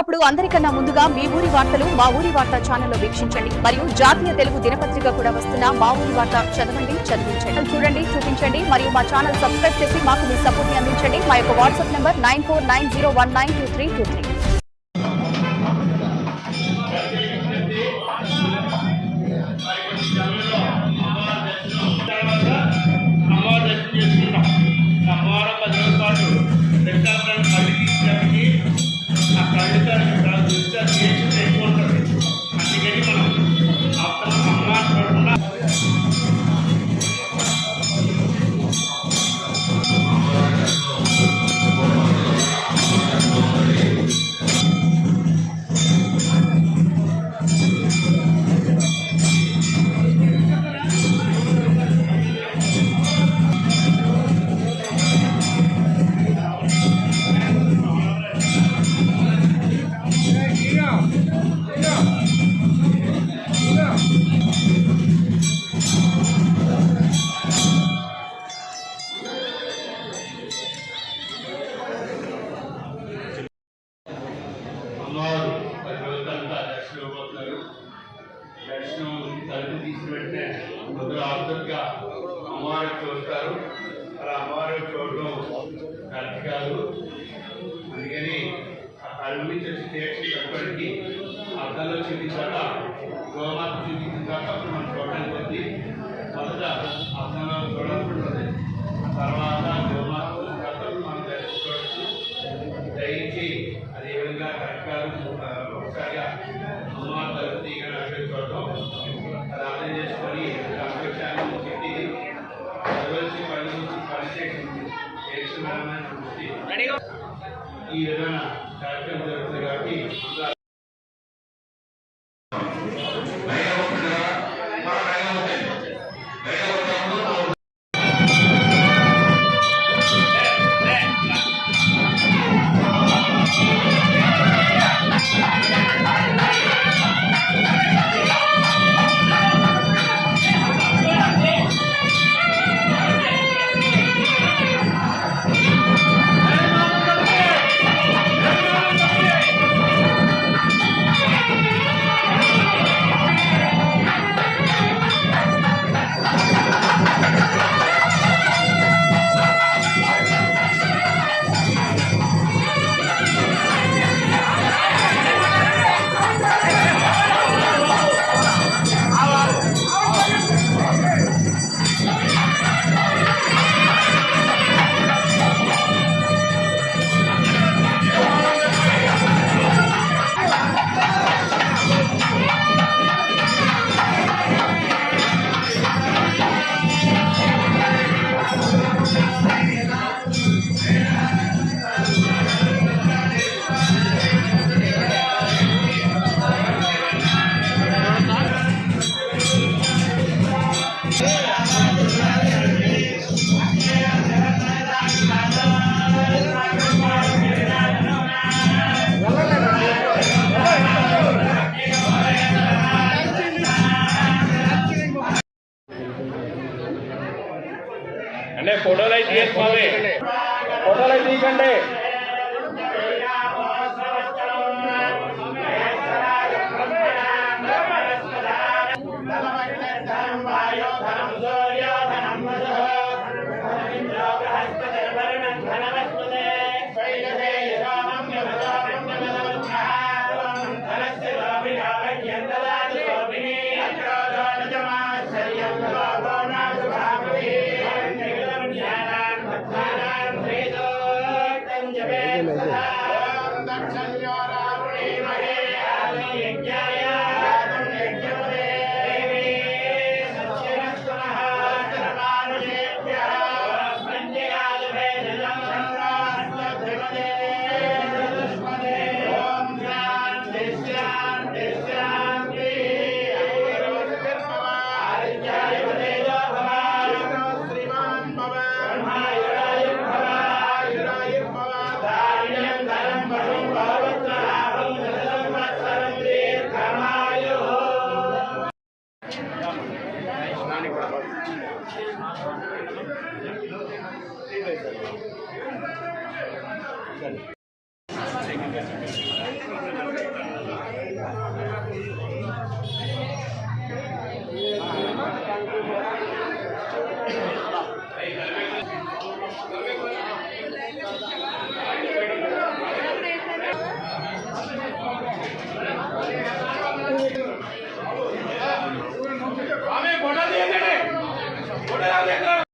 ఇప్పుడు అందరికన్నా ముందుగా మీ ఊరి వార్తలు మా ఊరి వార్త ఛానల్లో వీక్షించండి. మరియు జాతీయ తెలుగు దినపత్రిక కూడా వస్తున్న మా ఊరి వార్త చదవండి చదివించండి. చూడండి చూపించండి మరియు మా ఛానల్ సబ్స్క్రైబ్ చేసి మాకు మీ సపోర్ట్ని అందించండి. మా యొక్క WhatsApp number nine four nine zero one nine two three two three. తీసిన వెంటనే అందరూ ఆతురుగా అమ్మవారు చూస్తారు అలా అమ్మవారు చూడడం కరెక్ట్ కాదు. అందుకని ఆ కళ్ళు నుంచి వచ్చి తీర్చి కట్టుకోవడానికి అద్దంలో చూపించాక గోమాత చూపించిన తర్వాత మనం చూడడానికి వచ్చి మొదట అద్దంలో చూడాలనుకుంటుంది తర్వాత ఈ విధంగా కార్యక్రమం అంటే ఫోటోలు అయితే తీసుకోండి ఫోటోలు అయితే తీయకండి What are they doing?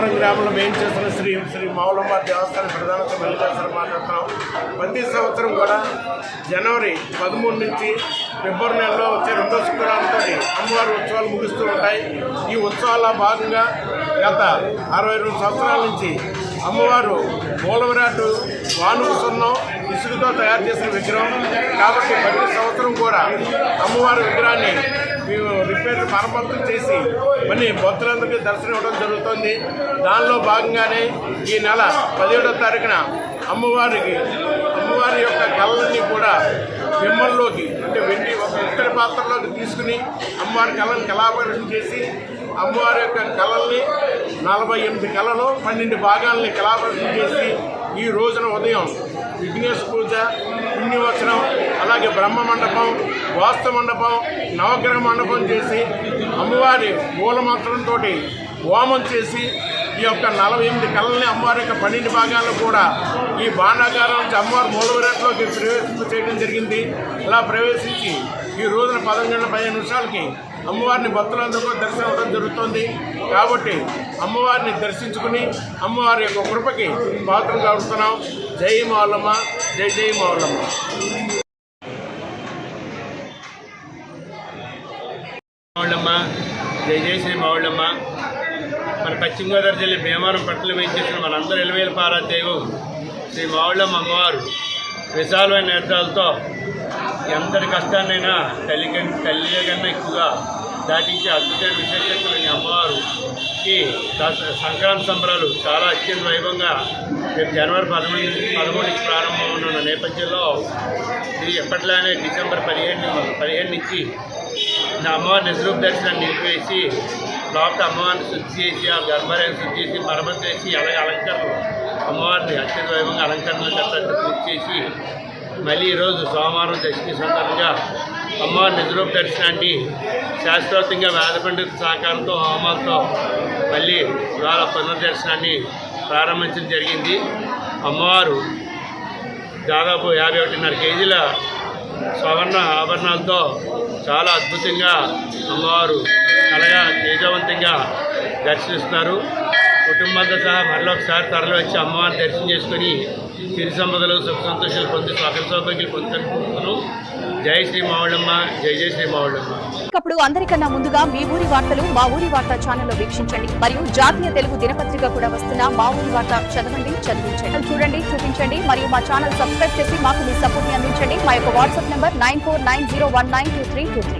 Bhimavaram గ్రామంలో మేము చేస్తున్న శ్రీ శ్రీ మౌలమ్మ దేవస్థాన ప్రధాన మల్లికార్జున మాట్లాడుతున్నాం. ప్రతి సంవత్సరం కూడా జనవరి పదమూడు నుంచి ఫిబ్రవరి నెలలో వచ్చే రెండో శుక్రవారంతో అమ్మవారి ఉత్సవాలు ముగుస్తూ ఉంటాయి. ఈ ఉత్సవాల భాగంగా గత అరవై రెండు సంవత్సరాల నుంచి అమ్మవారు మూలవిరాటు వానుకు సున్నం ఇసుకతో తయారు చేసిన విగ్రహం. కాబట్టి ప్రతి సంవత్సరం కూడా అమ్మవారి విగ్రహాన్ని మేము రిపేర్ మరమ్మతులు చేసి మళ్ళీ భక్తులందరికీ దర్శనం ఇవ్వడం జరుగుతుంది. దానిలో భాగంగానే ఈ నెల పదిహేడో తారీఖున అమ్మవారికి అమ్మవారి యొక్క కళలన్నీ కూడా బిమ్మల్లోకి అంటే వెండి ఒక ఇత్తడి పాత్రలోకి తీసుకుని అమ్మవారి కళను కళాపరిషం చేసి అమ్మవారి యొక్క కళల్ని నలభై ఎనిమిది కళలు పన్నెండు భాగాల్ని కళాపరిషం చేసి ఈ రోజున ఉదయం విఘ్నేశ్ పూజ పుణ్యవచనం అలాగే బ్రహ్మ మండపం వాస్తు మండపం నవగ్రహ మండపం చేసి అమ్మవారి మూలమంత్రంతో హోమం చేసి ఈ యొక్క నలభై ఎనిమిది కళల్ని అమ్మవారి యొక్క పన్నెండు భాగాలను కూడా ఈ బాణాగారం నుంచి అమ్మవారి మూలవిరాట్లోకి ప్రవేశింప చేయడం జరిగింది. ఇలా ప్రవేశించి ఈ రోజున పదకొండు గంటల పదిహేను నిమిషాలకి అమ్మవారిని భక్తులందరికీ దర్శనం అవ్వడం జరుగుతుంది. కాబట్టి అమ్మవారిని దర్శించుకుని అమ్మవారి యొక్క కృపకి పాత్రం కావుతున్నాం జై మౌలమ్మ జై జై మౌలమ్మ. మావుళ్ళమ్మ జై జై శ్రీ మావుళ్ళమ్మ. మన పశ్చిమ గోదావరి జిల్లా భీమవరం పట్టణం వేయించేసిన మనందరూ ఎలవేల పారాదేవు శ్రీ మావుళ్ళమ్మ అమ్మవారు విశాలమైన నేత్రాలతో ఎంతటి కష్టాన్నైనా తల్లి తల్లి కన్నా ఎక్కువగా దాటించే అద్భుతమైన విశేషమైన అమ్మవారుకి. సంక్రాంతి సంబరాలు చాలా అత్యంత వైభవంగా రేపు జనవరి పదమూడు పదమూడు నుంచి ప్రారంభం నేపథ్యంలో ఇది ఎప్పట్లానే డిసెంబర్ పదిహేను పదిహేను నుంచి నా అమ్మవారి నిజరూప దర్శనాన్ని నిలిపివేసి లోపల అమ్మవారిని శుద్ధి చేసి ఆ గర్భాలయం శుద్ధి చేసి మరమ్మతు చేసి అలాగే అలంకరణ అమ్మవారిని అత్యంత వైభవంగా అలంకరణలు పూర్తి చేసి మళ్ళీ ఈరోజు సోమవారం దశమి సందర్భంగా అమ్మవారి నిజరూప దర్శనాన్ని శాస్త్రోక్తంగా వేదపండిత సహకారంతో హోమాలతో మళ్ళీ ఇవాళ పునర్దర్శనాన్ని ప్రారంభించడం జరిగింది. అమ్మవారు దాదాపు యాభై ఒకటిన్నర కేజీల స్వర్ణ ఆభరణాలతో చాలా అద్భుతంగా అమ్మవారు కలగా తేజవంతంగా దర్శిస్తున్నారు కుటుంబంతో సహా మరలా ఒకసారి తరలి వచ్చి అమ్మవారిని దర్శనం చేసుకొని సిరి సంపదలు సుఖ సంతోషాలు పొంది సౌభాగ్యాలు పొందుతున్నాను జై శ్రీ మావుళ్ళమ్మ జై జై శ్రీ మావుళ్ళమ్మ. ఇప్పుడు అందరికన్నా ముందుగా మీ ఊరి వార్తలు మా ఊరి వార్త ఛానల్లో వీక్షించండి. మరియు జాతీయ తెలుగు దినపత్రిక కూడా వస్తున్న మా ఊరి వార్త చదవండి చదివించండి. చూడండి చూపించండి మరియు మా ఛానల్ సబ్స్క్రైబ్ చేసి మాకు మీ సపోర్ట్ని అందించండి. మా యొక్క WhatsApp number nine four nine zero one nine two three two three.